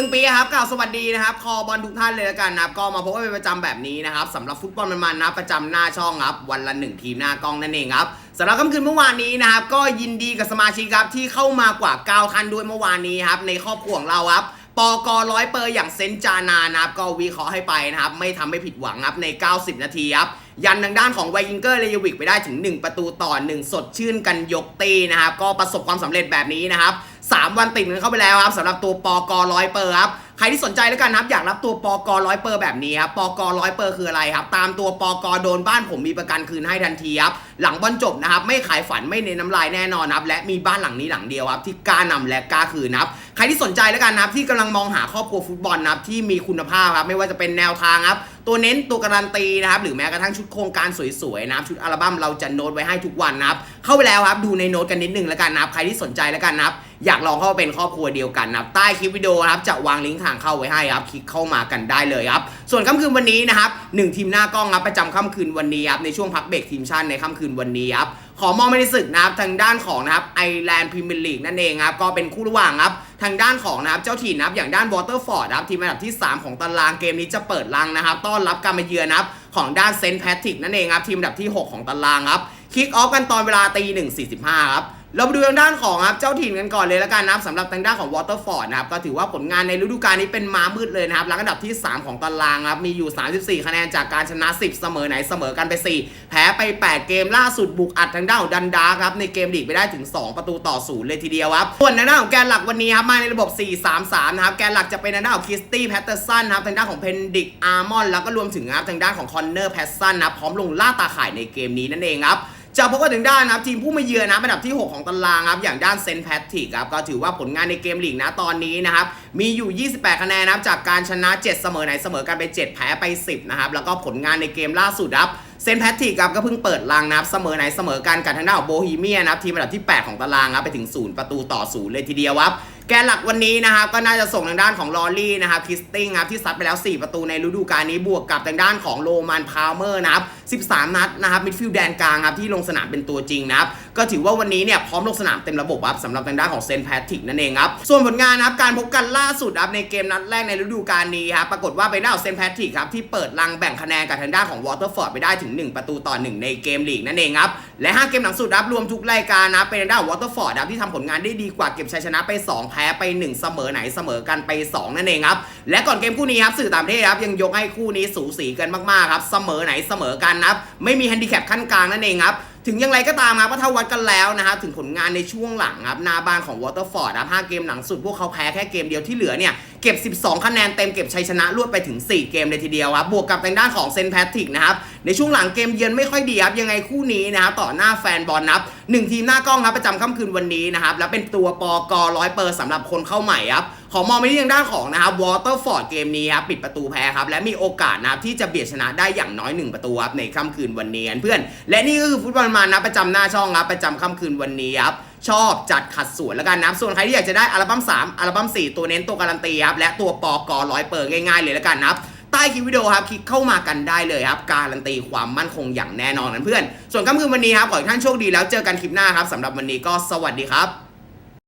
ตึงปีครับกล่าวสวัสดีนะครับ คอบอลทุกท่านเลยละกันนะครับ ก็มาพบกันเป็นประจำแบบนี้นะครับสำหรับฟุตบอลมันๆนะครับประจำหน้าช่องครับ วันละหนึ่งทีมหน้ากล้องนั่นเองครับสำหรับค่ำคืนเมื่อวานนี้นะครับ ก็ยินดีกับสมาชิกครับที่เข้ามากว่า9ท่านด้วยเมื่อวานนี้ครับในครอบครัวของเราครับปกร้อยเปอร์อย่างเซนจานานะครับ ก็วิเคราะห์ให้ไปนะครับ ไม่ทำให้ผิดหวังครับใน 90 นาทีครับยันทางด้านของไวยิงเกอร์เลยวิกไปได้ถึง 1 ประตูต่อ 1 สดชื่นกันยกตีนะครับ ก็ประสบความสำเร็จแบบนี้นะครับ 3 วันติดกันเข้าไปแล้วครับสำหรับตัวปกร้อยเปอร์ครับใครที่สนใจแล้วกันนะครับอยากรับตัวปกร้อยเปอร์แบบนี้ครับปกร้อยเปอร์คืออะไรครับ ตามตัวปอกโดนบ้านผมมีประกันคืนให้ทันทีครับหลังบอลจบนะครับไม่ขายฝันไม่เน้นน้ำลายแน่นอนครับและมีบ้านหลังนี้หลังเดียวครับที่กล้านำและกล้าคืนนะครับใครที่สนใจแล้วกันนะครับที่กำลังมองหาครอบครัวฟุตบอลนะครับที่มีคุณภาพครับไม่ว่าจะเป็นแนวทางครับตัวเน้นตัวการันตีนะครับหรือแม้กระทั่งชุดโครงการสวยๆนะครับชุดอัลบั้มเราจะโน้ตไว้ให้ทุกวันนะครับเข้าไปแล้วครับดูในโน้ตกันนิดนึงแล้วกันนะครับใครที่สนใจแล้วกันนะครับ อยากลองเข้าเป็นครอบครัวเดียวกันนะครับ ใต้คลิปวิดีโอนะครับจะวางลิงก์ทางเข้าไว้ให้ครับ คลิกเข้ามากันได้เลยครับ ส่วนค่ำคืนวันนี้นะครับหนึ่งทีมหน้ากล้องครับประจำค่ำคืนวันนี้ครับในช่วงพักเบรกทีมชาติในค่ำคืนวันนี้ครับขอมองไปในศึกนะครับทางด้านของนะครับไอแลนด์พรีเมียร์ลีกนั่นเองครับก็เป็นคู่ระหว่างครับทางด้านของนะครับเจ้าถิ่นนะครับอย่างด้านวอเตอร์ฟอร์ดครับทีมอันดับที่ 3 ของตารางเกมนี้จะเปิดรังนะครับ ต้อนรับการมาเยือนนะครับของด้านเซนต์แพทริกนั่นเองครับทีมอันดับที่ 6 ของตารางครับคิกออฟกันตอนเวลาตีหนึ่งสี่สิบห้าครับ เราไปดูทางด้านของครับเจ้าถิ่นกันก่อนเลยแล้วกันนะครับสำหรับทางด้านของวอเตอร์ฟอร์ดนะครับก็ถือว่าผลงานในฤดูกาลนี้เป็นมามืดเลยนะครับแล้วอันดับที่ 3 ของตารางครับมีอยู่ 34 คะแนนจากการชนะ 10 เสมอไหนเสมอกันไป 4 แพ้ไป 8 เกมล่าสุดบุกอัดทางด้านของดันดาครับในเกมลีกไปได้ถึง 2 ประตูต่อศูนย์เลยทีเดียวครับส่วนทางด้านของแกนหลักวันนี้ครับมาในระบบ 4-3-3 นะครับแกนหลักจะเป็นทางด้านของคิสตี้แพตเตอร์สันนะครับทางด้านของเพนดิกอาร์มอนแล้วก็รวมถึงครับทางด้านของคอนเนอร์แพตสันนะพร้อมลงล่าตาข่ายในเกมนี้นั่นเองครับ จะพบกันถึงด้านนะครับทีมผู้มาเยือนนะอันดับที่ 6 ของตารางครับอย่างด้านเซนแพทริกครับก็ถือว่าผลงานในเกมลีกนะตอนนี้นะครับมีอยู่ 28 คะแนนนะครับจากการชนะ 7 เสมอไหนเสมอกันไป 7 แพ้ไป 10นะครับแล้วก็ผลงานในเกมล่าสุดครับเซนแพทริกครับก็เพิ่งเปิดรังนะครับเสมอไหนเสมอกันกับทางด้านของโบฮีเมียนะครับทีมอันดับที่ 8 ของตารางครับไปถึง 0 ประตูต่อ 0 เลยทีเดียวครับ แกนหลักวันนี้นะครับก็น่าจะส่งทางด้านของลอรี่นะครับคิสติ้งครับที่ซัดไปแล้ว 4 ประตูในฤดูกาลนี้บวกกับทางด้านของโรมันพาวเมอร์นะครับ13 นัดนะครับมิดฟิลด์แดนกลางครับที่ลงสนามเป็นตัวจริงนะครับก็ถือว่าวันนี้เนี่ยพร้อมลงสนามเต็มระบบครับสำหรับทางด้านของเซนแพทริกนั่นเองครับส่วนผลงานนะครับการพบกันล่าสุดครับในเกมนัดแรกในฤดูกาลนี้ครับปรากฏว่าเป็นด้เซนแพทริกครับที่เปิดรังแบ่งคะแนนกับทางด้านของวอเตอร์ฟอร์ดไปได้ถึง 1 ประตูต่อ 1 ในเกมลีกนั่นเองครับและ 5 เกมหลังสุดครับรวมทุกรายการนะเป็นทางด้านวอเตอร์ฟอร์ดครับที่ทำผลงานได้ดีกว่าเก็บชัยชนะไป2พ้ไป 1 เสมอไหนเสมอกันไป 2 นั่นเองครับ และก่อนเกมคู่นี้ครับสื่อต่างประเทศครับยังยกให้คู่นี้สูสีกันมากๆครับเสมอไหนเสมอกันนะครับไม่มีแฮนดิแคปขั้นกลางนั่นเองครับถึงอย่างไรก็ตามครับว่าถ้าวัดกันแล้วนะครับถึงผลงานในช่วงหลังครับหน้าบ้านของวอเตอร์ฟอร์ดครับ5เกมหลังสุดพวกเขาแพ้แค่เกมเดียวที่เหลือเนี่ย เก็บ 12 คะแนนเต็มเก็บชัยชนะรวดไปถึง 4 เกมเลยทีเดียวครับบวกกับทางด้านของเซนแพทริกนะครับในช่วงหลังเกมเยือนไม่ค่อยดีครับยังไงคู่นี้นะครับต่อหน้าแฟนบอลนับหนึ่งทีมหน้ากล้องครับประจำค่ำคืนวันนี้นะครับและเป็นตัวปกร้อยเปอร์สำหรับคนเข้าใหม่ครับขอมองไปที่ทางด้านของนะครับวอเตอร์ฟอร์ดเกมนี้ครับปิดประตูแพ้ครับและมีโอกาสนะครับที่จะเบียดชนะได้อย่างน้อย 1 ประตูครับในค่ำคืนวันนี้เพื่อน และนี่ก็คือฟุตบอลมานะประจำหน้าช่องครับประจำค่ำคืนวันนี้ครับ ชอบจัดขัดสวนแล้วกันนะส่วนใครที่อยากจะได้อัลบั้ม3อัลบั้ม4 ตัวเน้นตัวการันตีครับและตัวปอกร้อยเปิดง่ายๆเลยแล้วกันนะครับใต้คลิปวิดีโอครับคลิกเข้ามากันได้เลยครับ การันตีความมั่นคงอย่างแน่นอนนะเพื่อน ส่วนค่ำคืนวันนี้ครับขอให้ท่านโชคดีแล้วเจอกันคลิปหน้าครับสำหรับวันนี้ก็สวัสดีครับ